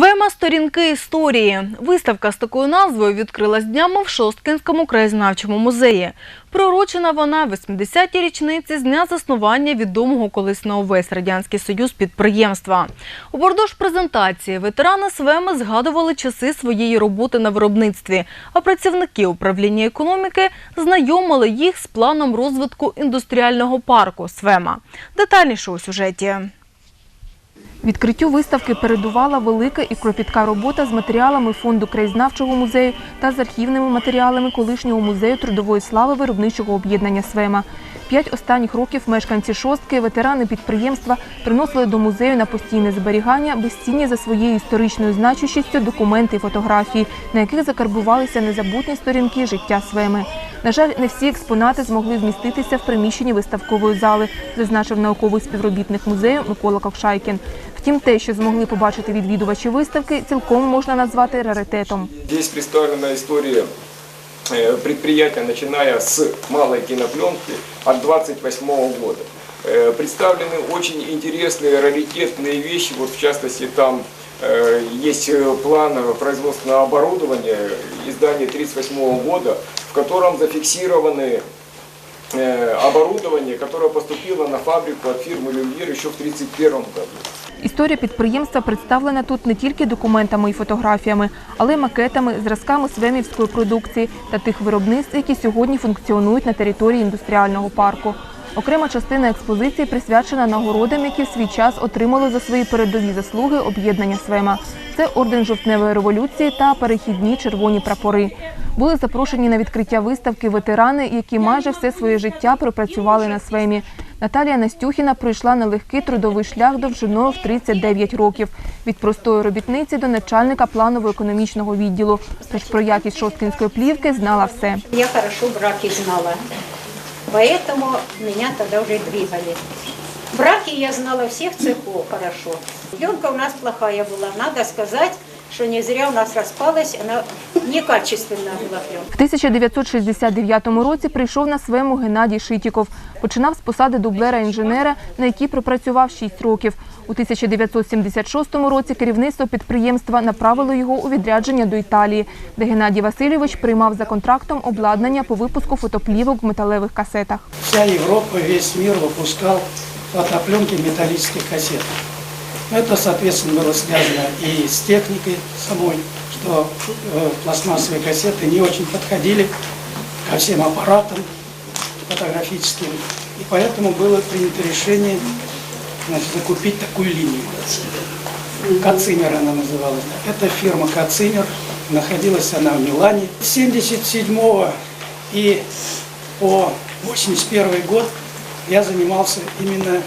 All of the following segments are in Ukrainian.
Свема сторінки історії. Виставка з такою назвою відкрилась днями в Шосткинському краєзнавчому музеї. Пророчена вона 80-ті річниці з дня заснування відомого колись на увесь радянський союз підприємства. Упродовж презентації ветерани Свеми згадували часи своєї роботи на виробництві, а працівники управління економіки знайомили їх з планом розвитку індустріального парку Свема. Детальніше у сюжеті. Відкриттю виставки передувала велика і кропітка робота з матеріалами фонду краєзнавчого музею та з архівними матеріалами колишнього музею трудової слави виробничого об'єднання Свема. П'ять останніх років мешканці шостки, ветерани підприємства приносили до музею на постійне зберігання безцінні за своєю історичною значущістю документи і фотографії, на яких закарбувалися незабутні сторінки життя Свеми. На жаль, не всі експонати змогли вміститися в приміщенні виставкової зали, зазначив науковий співробітник музею Микола Ковшайкін. Втім, те, що змогли побачити відвідувачі виставки, цілком можна назвати раритетом. Здесь представлена история э, предприятия, начиная с малой кинопленки от 28 года. Э, Представлены очень интересные, раритетные вещи, вот в частности там э, есть э, план производственного оборудования издания 1938 года, в котором зафиксированы э, оборудование, которое поступило на фабрику от фирмы «Люмьер» еще в 1931 году. Історія підприємства представлена тут не тільки документами і фотографіями, але й макетами, зразками свемівської продукції та тих виробництв, які сьогодні функціонують на території індустріального парку. Окрема частина експозиції присвячена нагородам, які в свій час отримали за свої передові заслуги об'єднання Свема. Це орден жовтневої революції та перехідні червоні прапори. Були запрошені на відкриття виставки ветерани, які майже все своє життя пропрацювали на Свемі. Наталія Настюхіна пройшла нелегкий трудовий шлях довжиною в 39 років від простої робітниці до начальника планово-економічного відділу. Тож про якість шосткінської плівки знала все. Я хорошо браки знала, поэтому меня тогда уже двигали. Браки я знала всех цехов хорошо. Ленка у нас плохая была, надо сказать, что не зря у нас распалась, она некачественная была пленка. В 1969 році прийшов на своєму Геннадій Шитіков. Починав з посади дублера інженера, на якій пропрацював 6 років. У 1976 році керівництво підприємства направило його у відрядження до Італії, де Геннадій Васильович приймав за контрактом обладнання по випуску фотоплівок в металевих касетах. Вся Европа, весь мир выпускал фотопленки металлических кассет. Это, соответственно, было связано и с техникой самой, что э, пластмассовые кассеты не очень подходили ко всем аппаратам фотографическим. И поэтому было принято решение значит, закупить такую линию. Кацинер она называлась. Это фирма Кацинер. Находилась она в Милане. С 77 и по 81 год я занимался именно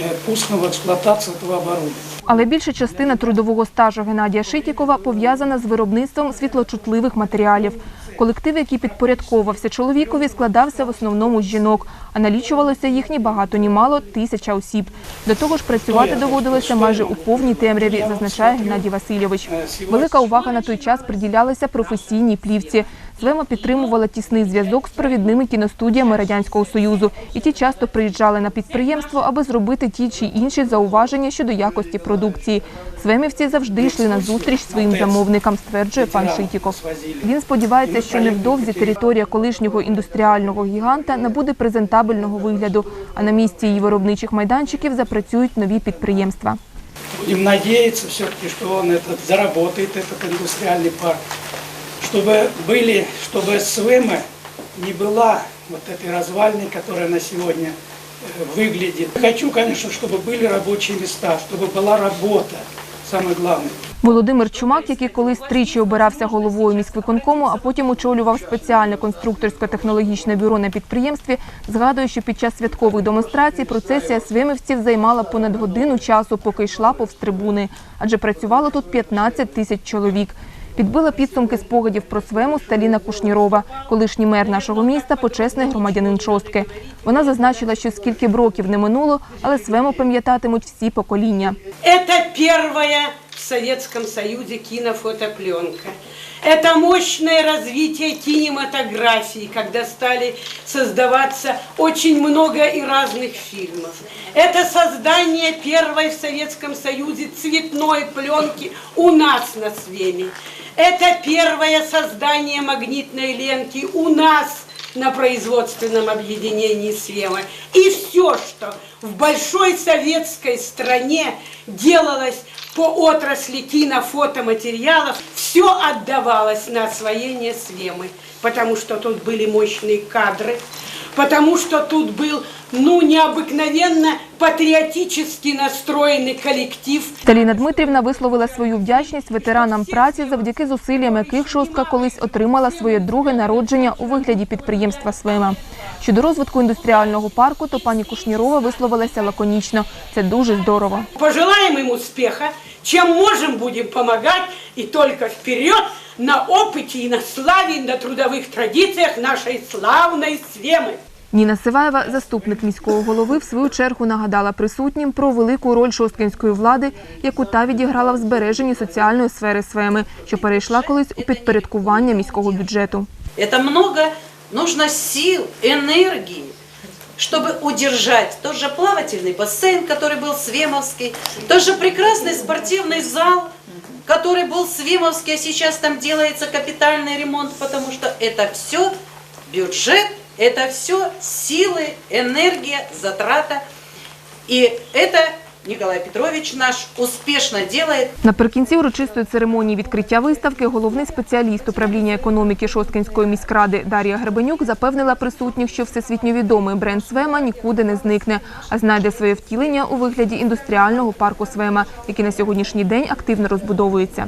э, пуском в эксплуатацию этого оборудования. Але більша частина трудового стажу Геннадія Шитікова пов'язана з виробництвом світлочутливих матеріалів. Колектив, який підпорядковувався чоловікові, складався в основному з жінок, а налічувалося їх ні багато, ні мало тисяча осіб. До того ж, працювати доводилося майже у повній темряві, зазначає Геннадій Васильович. Велика увага на той час приділялася професійній плівці. Свема підтримувала тісний зв'язок з провідними кіностудіями радянського союзу, і ті часто приїжджали на підприємство, аби зробити ті чи інші зауваження щодо якості продукції. Свемівці завжди йшли на зустріч своїм замовникам, стверджує пан Шитіков. Він сподівається, що невдовзі територія колишнього індустріального гіганта набуде презентабельного вигляду, а на місці її виробничих майданчиків запрацюють нові підприємства. Будем надеяться все-таки, что он этот, заработает, этот индустриальный парк. Чтобы были, чтобы СВМ не была вот этой развальной, которая на сегодня э, выглядит. Хочу, конечно, чтобы были рабочие места, чтобы была работа, самое главное. Володимир Чумак, який колись тричі обирався головою міськвиконкому, а потім очолював спеціальне конструкторсько-технологічне бюро на підприємстві, згадує, що під час святкових демонстрацій процесія свимівців займала понад годину часу, поки йшла повз трибуни, адже працювало тут 15 тисяч чоловік. Підбила підсумки спогадів про свему Сталіна Кушнірова, колишній мер нашого міста, почесний громадянин шостки. Вона зазначила, що скільки б років не минуло, але свему пам'ятатимуть всі покоління. Это первая в Советском Союзе кинофотопленка. Это мощное развитие кинематографии, когда стали создаваться очень много и разных фильмов. Это создание первой в Советском Союзе цветной пленки у нас на Свеме. Это первое создание магнитной ленты у нас на производственном объединении Свема. И все, что в большой советской стране делалось по отрасли кинофотоматериалов, все отдавалось на освоение Свемы, потому что тут были мощные кадры, потому что тут был, ну, необыкновенно патриотически настроенный коллектив, Таліна Дмитрівна висловила свою вдячність ветеранам праці, завдяки зусиллям яких шостка колись отримала своє друге народження у вигляді підприємства «Свема». Щодо розвитку індустріального парку, то пані Кушнірова висловилася лаконічно. Це дуже здорово. Пожелаем им успеха, чем можем будем помогать, и только вперед на опыте и на славе, и на трудовых традициях нашей славной Свемы. Ніна Сиваєва, заступник міського голови, в свою чергу нагадала присутнім про велику роль шосткинської влади, яку та відіграла в збереженні соціальної сфери Свеми, що перейшла колись у підпорядкування міського бюджету. Это много нужно сил, энергии, чтобы удержать тот же плавательный бассейн, который был Свемовский, тот же прекрасный спортивный зал, который был Свемовский, а сейчас там делается капитальный ремонт, потому что это все бюджет, это все силы, энергия, затрата. И это Николай Петрович наш успешно делает. Наприкінці урочистої церемонії відкриття виставки головний спеціаліст управління економіки Шосткинської міськради Дар'я Гребенюк запевнила присутніх, що всесвітньо відомий бренд Свема нікуди не зникне, а знайде своє втілення у вигляді індустріального парку Свема, який на сьогоднішній день активно розбудовується.